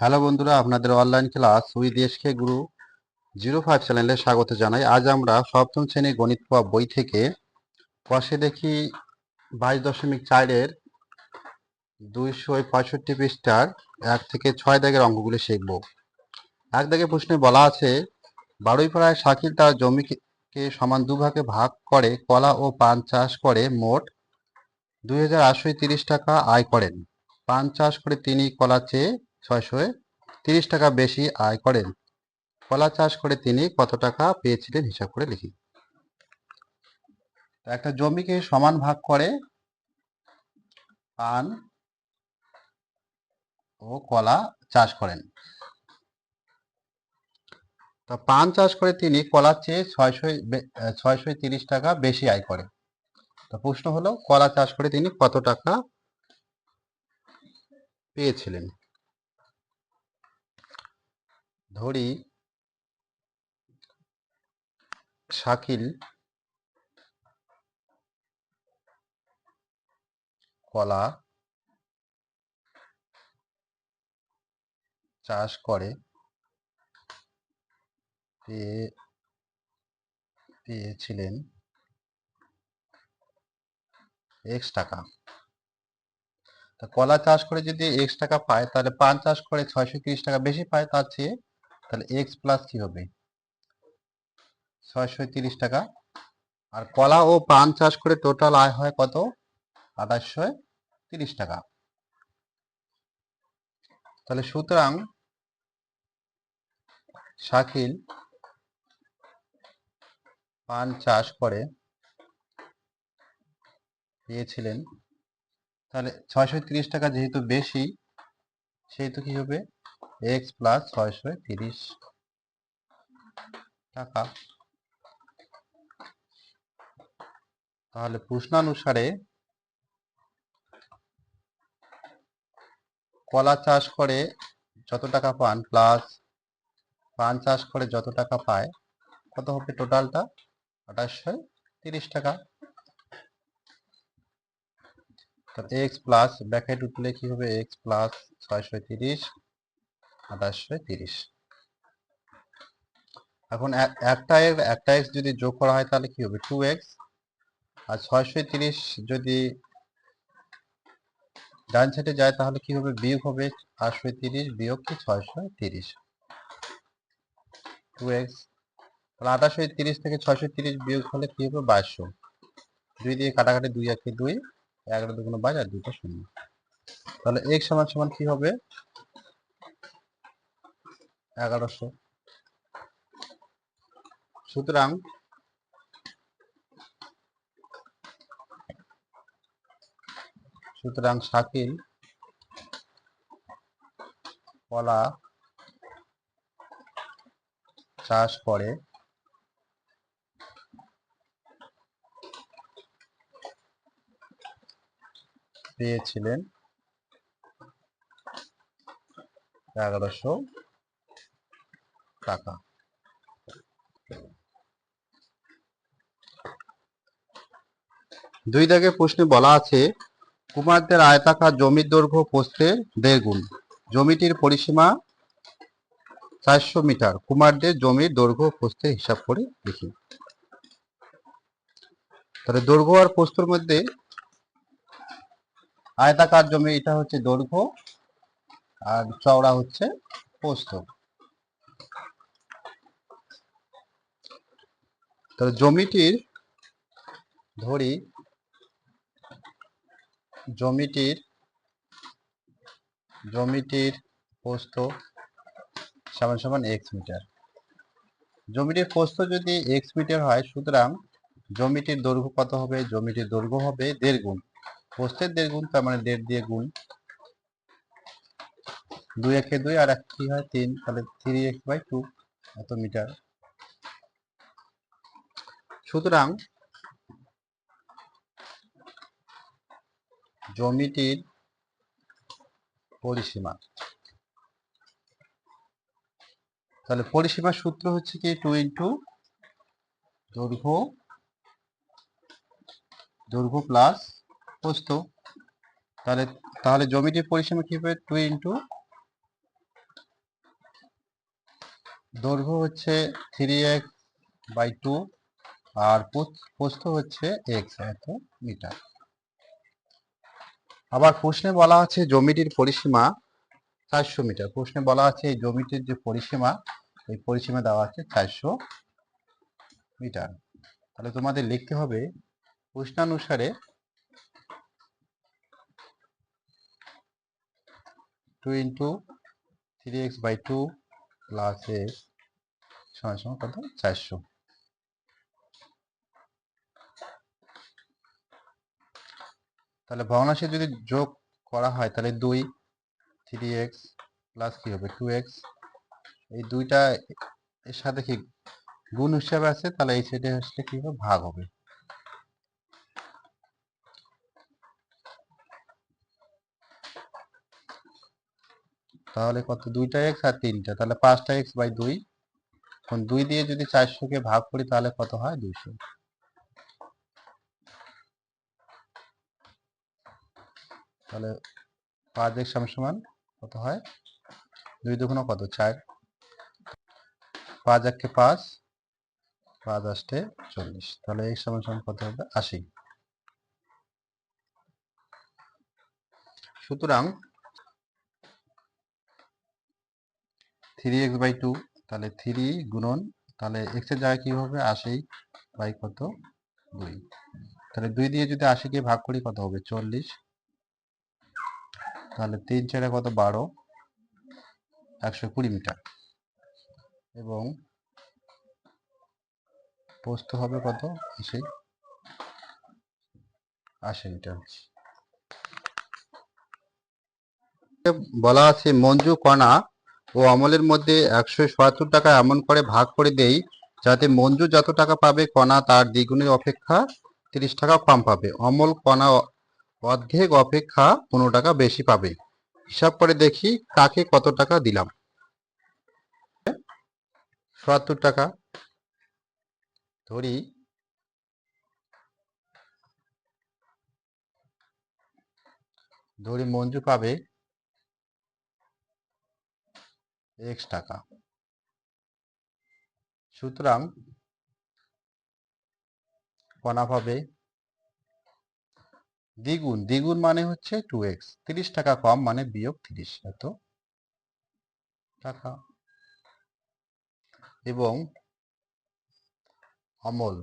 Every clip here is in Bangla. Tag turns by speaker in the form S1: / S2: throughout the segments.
S1: হ্যালো বন্ধুরা, আপনাদের অনলাইন ক্লাস উই দেশকে গুরু জিরো ফাইভ চ্যানেলে স্বাগত জানাই। আজ আমরা সপ্তম শ্রেণির গণিত পাওয়া বই থেকে কষে দেখি বাইশ দশমিক চারের দুইশো পঁয়ষট্টি পৃষ্ঠার এক থেকে ছয় দাগের অঙ্কগুলি শিখব। এক দাগে প্রশ্নে বলা আছে, বারোই পাড়ায় শাকিল তার জমিকে সমান দুভাগে ভাগ করে, কলা ও পান চাষ করে মোট দুই হাজার আটশো তিরিশ টাকা আয় করেন। পান চাষ করে তিনি কলা চেয়ে ছয়শো তিরিশ টাকা বেশি আয় করেন। কলা চাষ করে তিনি কত টাকা পেয়েছিলেন হিসাব করে লিখি। একটা জমিকে সমান ভাগ করে পান ও কলা চাষ করেন। তা পান চাষ করে তিনি কলার চেয়ে ছয়শো ছয়শো তিরিশ টাকা বেশি আয় করেন। তো প্রশ্ন হলো, কলা চাষ করে তিনি কত টাকা পেয়েছিলেন? ধরি শাকিল কলা চাষ করে। পেয়ে পেয়েছিলেন এক্স টাকা। তা কলা চাষ করে যদি এক্স টাকা পায়, তাহলে পান চাষ করে ছয়শো তিরিশ টাকা বেশি পায় তার চেয়ে তাহলে এক্স প্লাস কি হবে? ছয়শো তিরিশ টাকা। আর কলা ও পান চাষ করে টোটাল আয় হয় কত? আঠাশশো তিরিশ টাকা। তাহলে সুতরাং শাকিল পান চাষ করে পেয়েছিলেন। তাহলে ছয়শো তিরিশ টাকা যেহেতু বেশি, সেহেতু কি হবে? এক্স প্লাস ছয়শো তিরিশ টাকা। তাহলে প্রশ্নানুসারে কলা চাষ করে যত টাকা পান প্লাস পান চাষ করে যত টাকা পায়, কত হবে টোটালটা আঠাশশো তিরিশ টাকা। এক্স প্লাস ব্র্যাকেট উঠলে কি হবে? এক্স প্লাস ছয়শো তিরিশ আঠাশশো তিরিশ। এখন একটা এর, একটা এক্স যদি যোগ করা হয় তাহলে কি হবে? টু এক্স আর ছয়শো তিরিশ যদি ডান সাইডে যায় তাহলে কি হবে? বিয়োগ হবে আটশো তিরিশ বিয়োগ কি ছয়শো তিরিশ। টু এক্স তাহলে আঠাশশো তিরিশ থেকে ছয়শো তিরিশ বিয়োগ হলে কি হবে? বাইশশো দুই দিয়ে কাটাকাটি দুই, একে, দুই এগারো দুগুণ বাইশ আর দুটো শূন্য। তাহলে এক সমান সমান কি হবে? এগারোশো। সুতরাং সুতরাং শাকিল কলা চাষ করে। পেয়েছিলেন এগারোশো। টাকা। দুই দাগে প্রশ্নে বলা আছে, কুমারদের আয়তাকার জমির দৈর্ঘ্য পোস্তের দেড় গুণ। জমিটির পরিসীমা চারশো মিটার। কুমারদের জমির দৈর্ঘ্য পোস্তের হিসাব করে লিখি। তাহলে দৈর্ঘ্য আর পোস্তর মধ্যে আয়তাকার জমি, এটা হচ্ছে দৈর্ঘ্য, আর চওড়া হচ্ছে পোস্ত তাহলে জমিটির, ধরি, জমিটির জমিটির পোস্ত সমান সমান এক্স মিটার। জমিটির পোস্ত যদি এক্স মিটার হয়, সুতরাং জমিটির দৈর্ঘ্য কত হবে? জমিটির দৈর্ঘ্য হবে দেড় গুণ। পোস্তের দেড় গুণ, তার মানে দেড় দিয়ে গুণ। দুই একে দুই, আর এক কি হয়? তিন। তাহলে থ্রি এক্স বাই টু এত মিটার। সুতরাং জমিটির পরিসীমা। তাহলে পরিসীমার সূত্র হচ্ছে কি? টু ইন্টু দৈর্ঘ্য দৈর্ঘ্য প্লাস প্রস্থ। তাহলে তাহলে জমিটির পরিসীমা কি হবে? টু ইন্টু দৈর্ঘ্য হচ্ছে থ্রি এক্স বাই টু আর প্রস্থ হচ্ছে এক্স এত মিটার আবার প্রশ্নে বলা আছে জমিটির পরিসীমা চারশো মিটার। প্রশ্নে বলা আছে এই জমিটির যে পরিসীমা, এই পরিসীমা দেওয়া আছে চারশো মিটার। তাহলে তোমাদের লিখতে হবে প্রশ্নানুসারে two into three x by two plus x সমান সমান কত? চারশো। তাহলে ভগ্নাংশে যদি যোগ করা হয়, তাহলে দুই থ্রি এক্স প্লাস কি হবে? টু এক্স এই দুইটা এর সাথে কি গুণ হিসাবে আছে? তাহলে এই সাইডে আসলে কি হবে? ভাগ হবে। তাহলে কত? দুইটা এক্স আর তিনটা। তাহলে পাঁচটা এক্স বাই দুই। এখন দুই দিয়ে যদি চারশোকে ভাগ করি, তাহলে কত হয়? দুইশো। তাহলে পাঁচ এক সমান কত হয়? দুই দুগুণ কত? চার। পাঁচ একে পাঁচ পাঁচ আসতে চল্লিশ। তাহলে এক্স সমান সমান কত হবে? আশি। সুতরাং থ্রি এক্স বাই টু তাহলে থ্রি গুণন, তাহলে এক্সের জায়গায় কি হবে? আশি বাই কত? দুই। তাহলে দুই দিয়ে যদি আশিকে ভাগ করি কত হবে? চল্লিশ। তাহলে তিন চারে কত? বারো। একশো কুড়ি মিটার। এবং পোস্ত হবে কত? আশি। আশি মিটার। বলা আছে, মঞ্জু কণা ও অমলের মধ্যে একশো সত্তর টাকা এমন করে ভাগ করে দেই যাতে মঞ্জু যত টাকা পাবে, কণা তার দ্বিগুণের অপেক্ষা তিরিশ টাকা কম পাবে। অমল কণা অর্ধেক অপেক্ষা পনেরো টাকা বেশি পাবে। হিসাব করে দেখি কাকে কত টাকা দিলাম। সত্তর টাকা। ধরি। ধরি মঞ্জু পাবে এক্স টাকা। সুতরাং কণা পাবে দ্বিগুণ দ্বিগুণ মানে হচ্ছে টু এক্স তিরিশ টাকা কম মানে বিয়োগ তিরিশ এত টাকা। এবং অমল।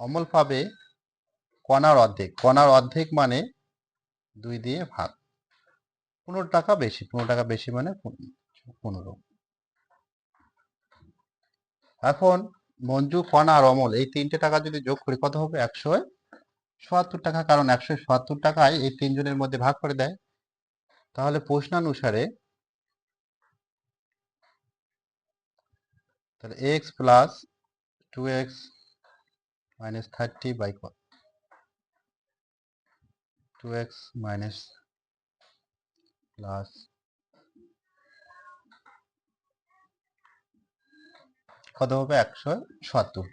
S1: অমল পাবে কণার অর্ধেক। কণার অর্ধেক মানে দুই দিয়ে ভাগ। পনেরো টাকা বেশি, পনেরো টাকা বেশি মানে পনেরো। এখন মঞ্জু কণা আর অমল, এই তিনটে টাকা যদি যোগ করি কত হবে? একশো সোয়াত্তর টাকা, কারণ একশো সোয়াত্তর টাকায় এই তিনজনের মধ্যে ভাগ করে দেয়। তাহলে প্রশ্নানুসারে তাহলে x plus two x minus thirty by two x minus plus কত হবে? একশো সত্তর।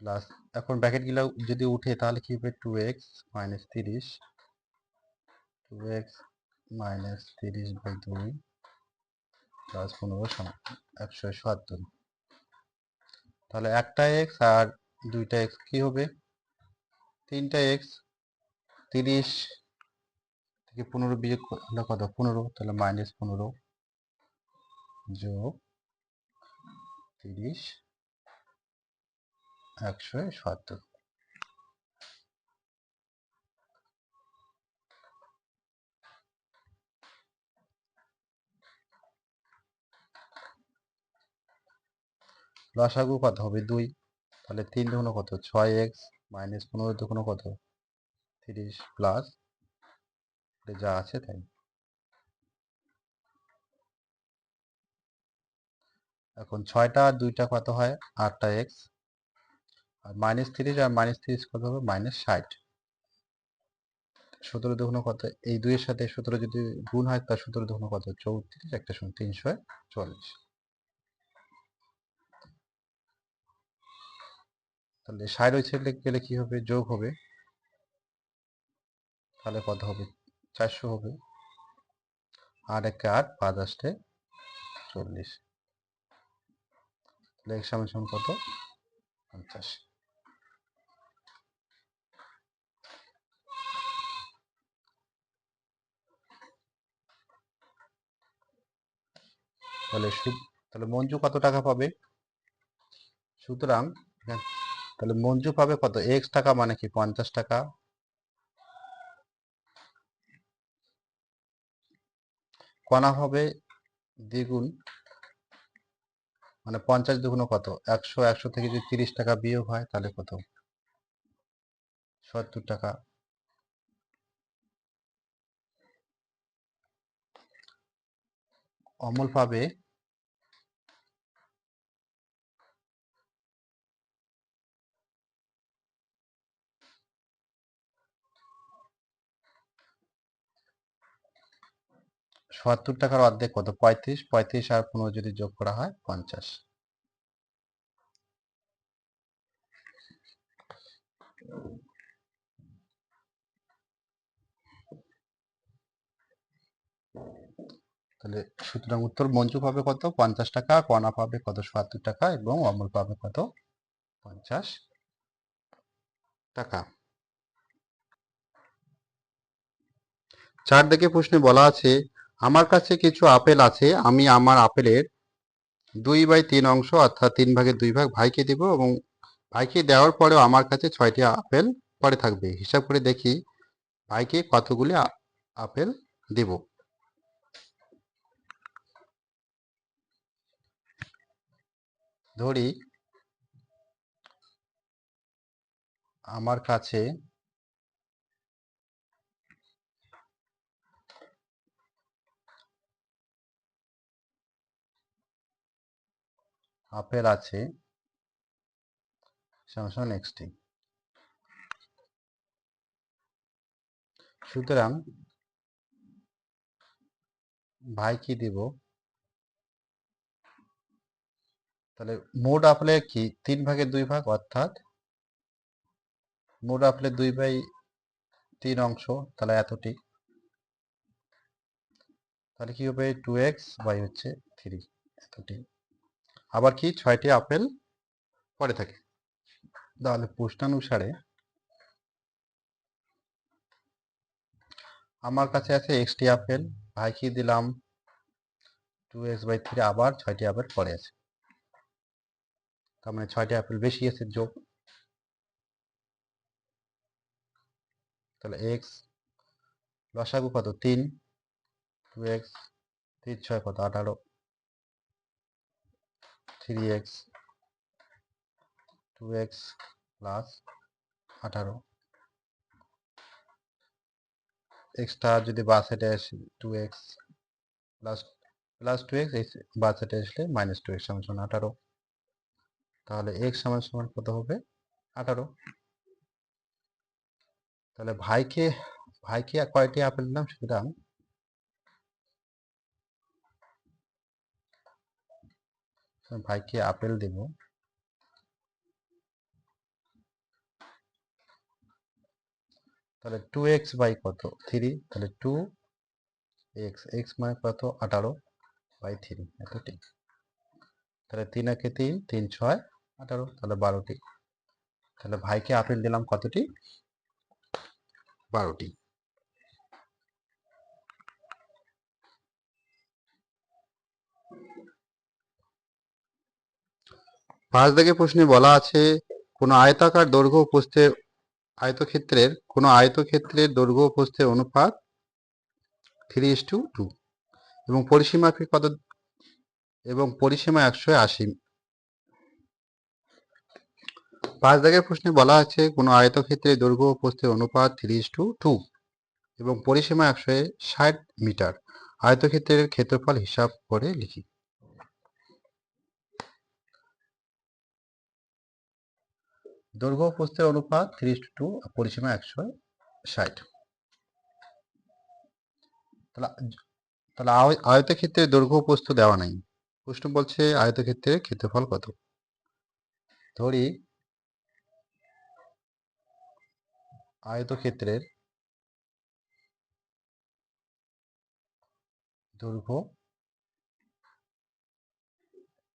S1: প্লাস এখন ব্র্যাকেটগুলো যদি উঠে, তাহলে কি হবে? টু এক্স মাইনাস তিরিশ। টু এক্স মাইনাস তিরিশ বাই দুই প্লাস পনেরো একশো সত্তর। তাহলে একটা এক্স আর দুইটা এক্স কি হবে? তিনটা এক্স তিরিশ থেকে পনেরো বিয়োগ করলে কত? পনেরো, তাহলে মাইনাস পনেরো যোগ তিরিশ একশো সত্তর। লসাগু কত হবে দুই। তাহলে তিন দুগুণ কত? ছয় এক্স মাইনাস পনেরো দুগুণ কত? তিরিশ প্লাস যা আছে তাই। এখন ছয়টা আর দুইটা কত হয়? আটটা এক্স। আর মাইনাস তিরিশ আর মাইনাস তিরিশ কত হবে? মাইনাস ষাট। সতেরো দুগুণ কত? এই দুইয়ের সাথে সতেরো যদি গুণ হয় তার সতেরো দুগুণ কত? চৌত্রিশ, একটা শূন্য তিনশো চল্লিশ। তাহলে ষাট ওই সাইডে গেলে কি হবে? যোগ হবে। তাহলে কত হবে চারশো হবে। আট একে আট, পাঁচ আসতে চল্লিশ। তাহলে এক সমান সমান কত? পঞ্চাশ। তাহলে তাহলে মঞ্জু কত টাকা পাবে? সুতরাং তাহলে মঞ্জু পাবে কত? এক্স টাকা মানে কি? পঞ্চাশ টাকা? কণা হবে দ্বিগুণ মানে পঞ্চাশ দুগুণ কত? একশো একশো থেকে যদি তিরিশ টাকা বিয়োগ হয় তাহলে কত? সত্তর টাকা। অমল পাবে সত্তর টাকার অর্ধেক কত? পঁয়ত্রিশ? পঁয়ত্রিশ আর পনেরো যদি যোগ করা হয়, পঞ্চাশ। তাহলে সুতরাং উত্তর মঞ্জু পাবে কত? পঞ্চাশ টাকা, কণা পাবে কত? সত্তর টাকা এবং অমল পাবে কত? পঞ্চাশ টাকা। চার দিকে প্রশ্নে বলা আছে আমার কাছে কিছু আপেল আছে, আমি আমার আপেলের দুই বাই তিন অংশ, অর্থাৎ তিন ভাগের দুই ভাগ ভাইকে দেব এবং ভাইকে দেওয়ার পরেও আমার কাছে ছয়টি আপেল পরে থাকবে। হিসাব করে দেখি ভাইকে কতগুলি আপেল দেব। ধরি। আমার কাছে আপেল আছে। সমান নেক্সটি সুতরাং ভাই কি দিব? তাহলে মোট আপেলের কি? তিন ভাগের দুই ভাগ অর্থাৎ মোট আপেলের দুই বাই তিন অংশ, তাহলে এতটি। তাহলে কি হবে? টু এক্স বাই হচ্ছে থ্রি এতটি। আবার কি ছয়টি আপেল পরে থাকে। তাহলে প্রশ্নানুসারে আমার কাছে আছে এক্সটি আপেল, ভাই কি দিলাম? টু এক্স বাই থ্রি আবার ছয়টি আপেল পরে আছে। তার মানে ছয়টি আপেল বেশি আছে যোগ। তাহলে এক্স লসাগু কত? তিন। টু এক্স তিন ছয় কত? আঠারো। Three x two x plus আঠারো। এক্সট্রা যদি বাস হেঁটে আসে two x plus plus two x বাস হেঁটে আসলে মাইনাস টু এক্স সমান আঠারো। তাহলে এক্স সমান সমান কত হবে? আঠারো। তাহলে ভাইকে ভাইকে কয়টি আপেল দিলাম? সুতরাং ভাইকে আপেল দেব। তাহলে টু এক্স বাই কত? থ্রি তাহলে টু এক্স এক্স মানে কত? আঠারো বাই থ্রি এতটি তাহলে তিন একে তিন তিন ছয়, আঠারো, তাহলে বারোটি তাহলে ভাইকে আপেল দিলাম কতটি বারোটি পাঁচ দাগে প্রশ্নে বলা আছে, কোনো আয়তাকার দৈর্ঘ্য ও প্রস্থের আয়তক্ষেত্রের, কোনো আয়তক্ষেত্রের দৈর্ঘ্য ও প্রস্থের অনুপাত থ্রি ইস টু টু এবং পরিসীমাকে কত, এবং পরিসীমা একশো আশি। পাঁচ দাগের প্রশ্নে বলা আছে, কোনো আয়তক্ষেত্রের দৈর্ঘ্য ও প্রস্থের অনুপাত থ্রি ইস টু টু এবং পরিসীমা একশো ষাট মিটার। আয়তক্ষেত্রের ক্ষেত্রফল হিসাব করে লিখি। দৈর্ঘ্য প্রস্থের অনুপাত থ্রি টু পরিসীমা একশো ষাট। তাহলে আয়তের ক্ষেত্রে দৈর্ঘ্য প্রস্থ দেওয়া নাই। প্রশ্ন বলছে আয়তক্ষেত্রের ক্ষেত্রফল কত? ধরি, আয়তক্ষেত্রের দৈর্ঘ্য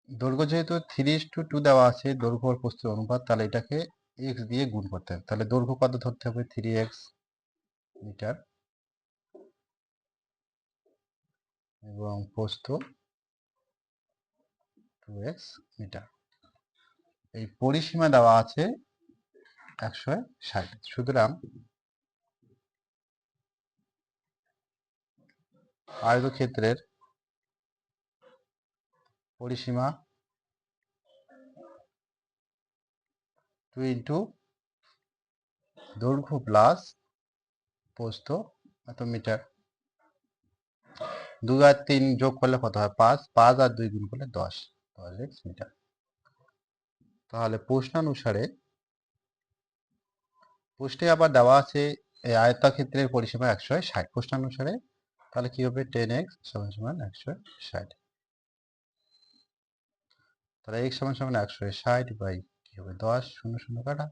S1: দৈর্ঘ্য যেহেতু থ্রি টু টু দেওয়া আছে, দৈর্ঘ্য প্রস্থের অনুপাত, তাহলে এটাকে এক্স দিয়ে গুণ করতে হবে। তাহলে দৈর্ঘ্য কত ধরতে হবে থ্রি এক্স মিটার এবং প্রস্থ টু এক্স মিটার এই পরিসীমা দেওয়া আছে একশো ষাট। সুতরাং আয়তক্ষেত্রের পরিসীমা টু ইন্টু দৈর্ঘ্য প্লাস পোস্ত এত মিটার দুই আর তিন যোগ করলে কত হয়? পাঁচ। পাঁচ আর দুই গুণ করলে দশ। দশ এক্স মিটার তাহলে প্রশ্নানুসারে পোস্টে আবার দেওয়া আছে এই আয়তক্ষেত্রের পরিসীমা একশো ষাট। প্রশ্নানুসারে তাহলে কি হবে? টেন এক্স সমান সমান একশো ষাট। তাহলে এক্স সমান সমান একশো ষাট বাই কি হবে দশ? শূন্য শূন্য কাটা।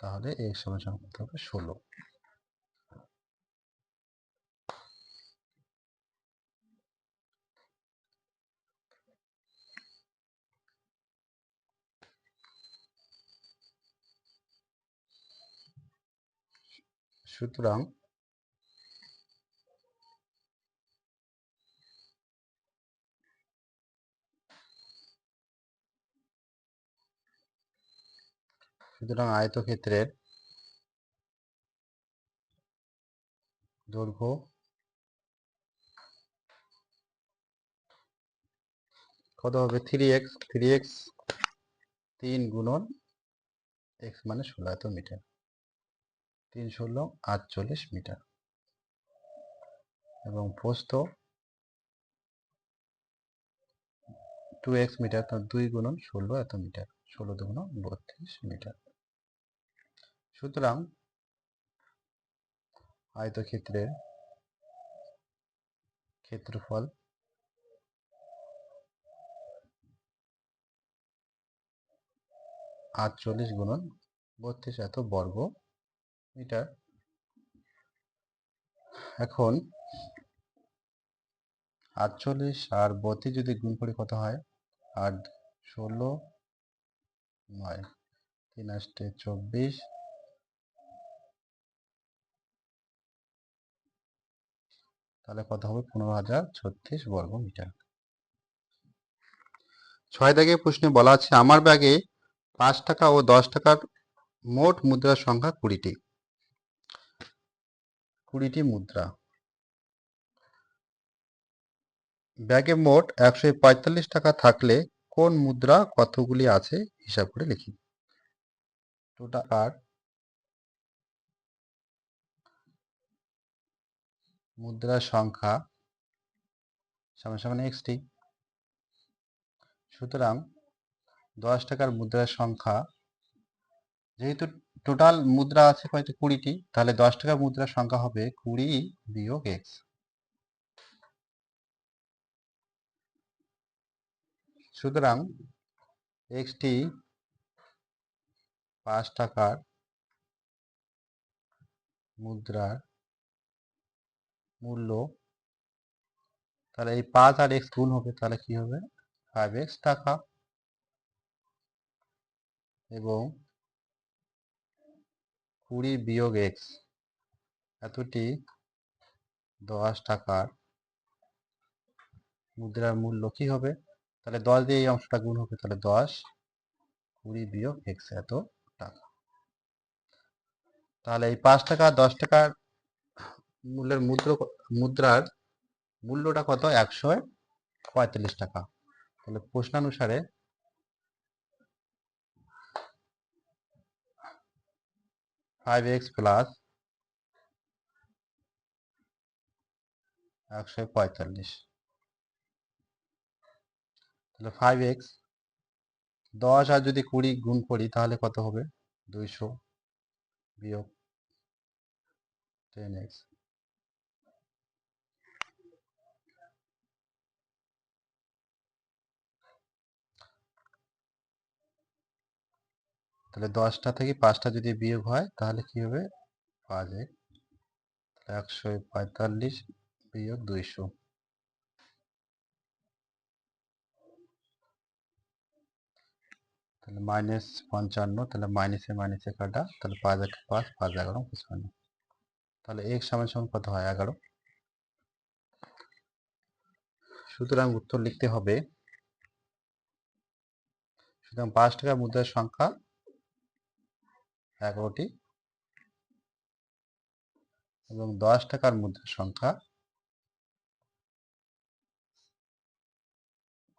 S1: তাহলে এক্স সমান সমান করতে হবে? ষোলো। সুতরাং সুতরাং আয়তক্ষেত্রের দৈর্ঘ্য কত হবে? থ্রি এক্স থ্রি এক্স তিন গুণন এক্স মানে ষোলো এত মিটার। তিন ষোলো, আটচল্লিশ মিটার। এবং পোস্ত টু এক্স মিটার দুই গুণন ষোলো এত মিটার। ষোলো দুগুণ বত্রিশ মিটার। সুতরাং আয়তক্ষেত্রের ক্ষেত্রফল আটচল্লিশ গুণন বত্রিশ এত বর্গ মিটার। এখন আটচল্লিশ আর বত্রিশ যদি গুণ করি কত হয়? আট ষোলো নয়। তিন আষ্টে চব্বিশ। তাহলে কত হবে? পনেরো হাজার ছত্রিশ বর্গ মিটার। ছয় দাগে প্রশ্নে বলা আছে, আমার ব্যাগে পাঁচ টাকা ও দশ টাকার মোট মুদ্রার সংখ্যা কুড়িটি। কুড়িটি মুদ্রা। ব্যাগে মোট একশো পঁয়তাল্লিশ টাকা থাকলে কোন মুদ্রা কতগুলি আছে? হিসাব করে লিখি। টোটাল আর মুদ্রার সংখ্যা, সমান সমান এক্সটি সুতরাং দশ টাকার মুদ্রার সংখ্যা, যেহেতু টোটাল মুদ্রা আছে কয়টি কুড়িটি তাহলে দশ টাকার মুদ্রার সংখ্যা হবে কুড়ি বিয়োগ এক্স সুতরাং এক্সটি পাঁচ টাকার মুদ্রার মূল্য, তাহলে এই পাঁচ আর এক্স গুণ হবে, তাহলে কি হবে? ফাইভ এক্স টাকা। এবং কুড়ি বিয়োগ এক্স, এতটি দশ টাকার মুদ্রার মূল্য কি হবে? তাহলে দশ দিয়ে এই অংশটা গুণ হবে, তাহলে দশ কুড়ি বিয়োগ এক্স, এত টাকা। তাহলে এই পাঁচ টাকা দশ টাকার মূল্যের মুদ্র মুদ্রার মূল্যটা কত? একশো পঁয়তাল্লিশ টাকা। তাহলে প্রশ্নানুসারে ফাইভ এক্স প্লাস একশো পঁয়তাল্লিশ। তাহলে ফাইভ এক্স দশ আর যদি কুড়ি গুণ করি, তাহলে কত হবে? দুইশো বিয়োগ টেন এক্স তাহলে দশটা থেকে পাঁচটা যদি বিয়োগ হয়, তাহলে কি হবে? পাঁচ এক একশো পঁয়তাল্লিশ বিয়োগ দুইশো। তাহলে মাইনাস পঞ্চান্ন, তাহলে মাইনাসে মাইনাসে কাটা, তাহলে পাঁচ এক পাঁচ পাঁচ এগারো, পঁচপান্ন। তাহলে এক সমান সমান কত হয়? এগারো। সুতরাং উত্তর লিখতে হবে, সুতরাং পাঁচ টাকা মুদ্রার সংখ্যা এগারোটি। এবং দশ টাকার মুদ্রার সংখ্যা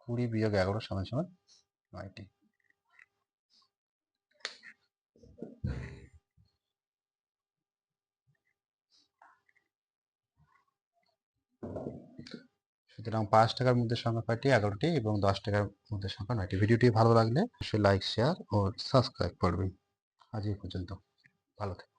S1: কুড়ি বিয়োগ এগারো সমান সমান নয়টি। সুতরাং পাঁচ টাকার মধ্যে সংখ্যা কয়টি? এগারোটি এবং দশ টাকার মধ্যে সংখ্যা নয়টি। ভিডিওটি ভালো লাগলে অবশ্যই লাইক শেয়ার ও সাবস্ক্রাইব করবেন। আজ এই পর্যন্ত। ভালো থাকবেন।